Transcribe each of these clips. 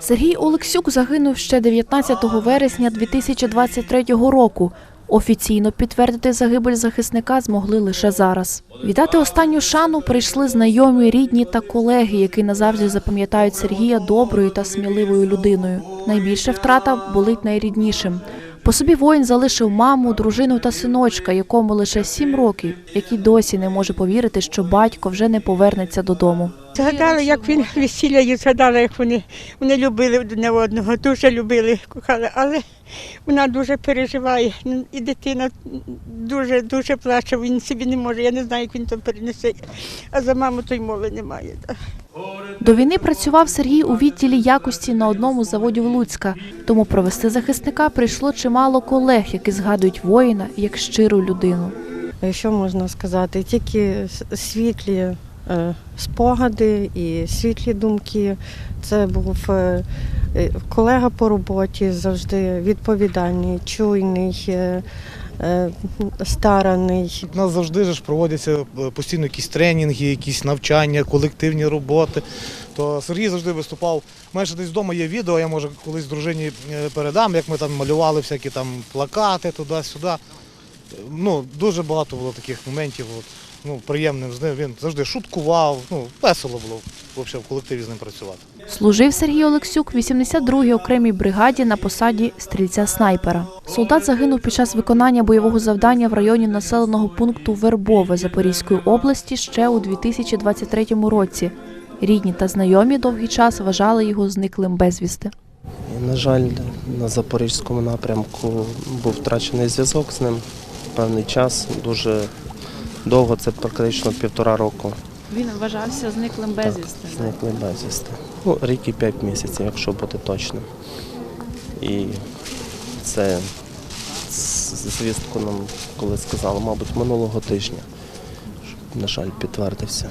Сергій Олексюк загинув ще 19 вересня 2023 року. Офіційно підтвердити загибель захисника змогли лише зараз. Віддати останню шану прийшли знайомі, рідні та колеги, які назавжди запам'ятають Сергія доброю та сміливою людиною. Найбільша втрата болить найріднішим. По собі воїн залишив маму, дружину та синочка, якому лише сім років, який досі не може повірити, що батько вже не повернеться додому. Згадала, як він весілля і згадала, як вони, вони любили одне одного, дуже любили, кохали, але вона дуже переживає. І дитина дуже дуже плаче, він собі не може. Я не знаю, як він це перенесе. А за маму то й мови немає. До війни працював Сергій у відділі якості на одному з заводів Луцька. Тому провести захисника прийшло чимало колег, які згадують воїна як щиру людину. Що можна сказати? Тільки світлі спогади і світлі думки. Це був е, е, колега по роботі, завжди відповідальний, чуйний, е, е, стараний. У нас завжди ж проводяться е, постійно якісь тренінги, якісь навчання, колективні роботи. То Сергій завжди виступав. Ще десь вдома є відео, я може колись дружині е, передам, як ми там малювали всякі там плакати туди-сюди. Ну, дуже багато було таких моментів. От, ну, приємним з ним. Він завжди шуткував. Ну, весело було взагалі в колективі з ним працювати. Служив Сергій Олексюк в 82-й окремій бригаді на посаді стрільця-снайпера. Солдат загинув під час виконання бойового завдання в районі населеного пункту Вербове Запорізької області ще у 2023 році. Рідні та знайомі довгий час вважали його зниклим безвісти. І, на жаль, на запорізькому напрямку був втрачений зв'язок з ним певний час, дуже довго, це практично півтора року. Він вважався зниклим безвісти. Зникли безвісти. Ну, рік і п'ять місяців, якщо бути точним. І це звістку нам, коли сказали, мабуть, минулого тижня. що, На жаль, підтвердився.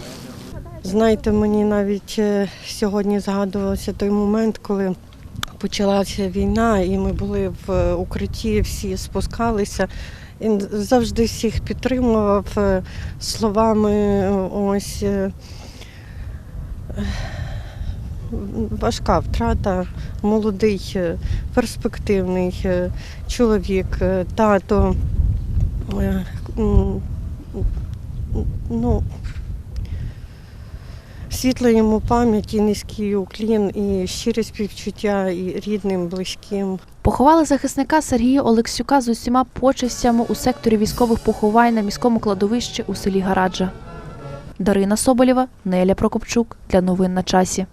Знаєте, мені навіть е, сьогодні згадувався той момент, коли почалася війна, і ми були в е, укритті, всі спускалися. Він завжди всіх підтримував е, словами. Ось е, важка втрата, молодий, перспективний чоловік, тато. Ну, Світла йому пам'ять і низький уклін, і щире співчуття і рідним, близьким. Поховали захисника Сергія Олексюка з усіма почестями у секторі військових поховань на міському кладовищі у селі Гараджа. Дарина Соболєва, Неля Прокопчук для новин на часі.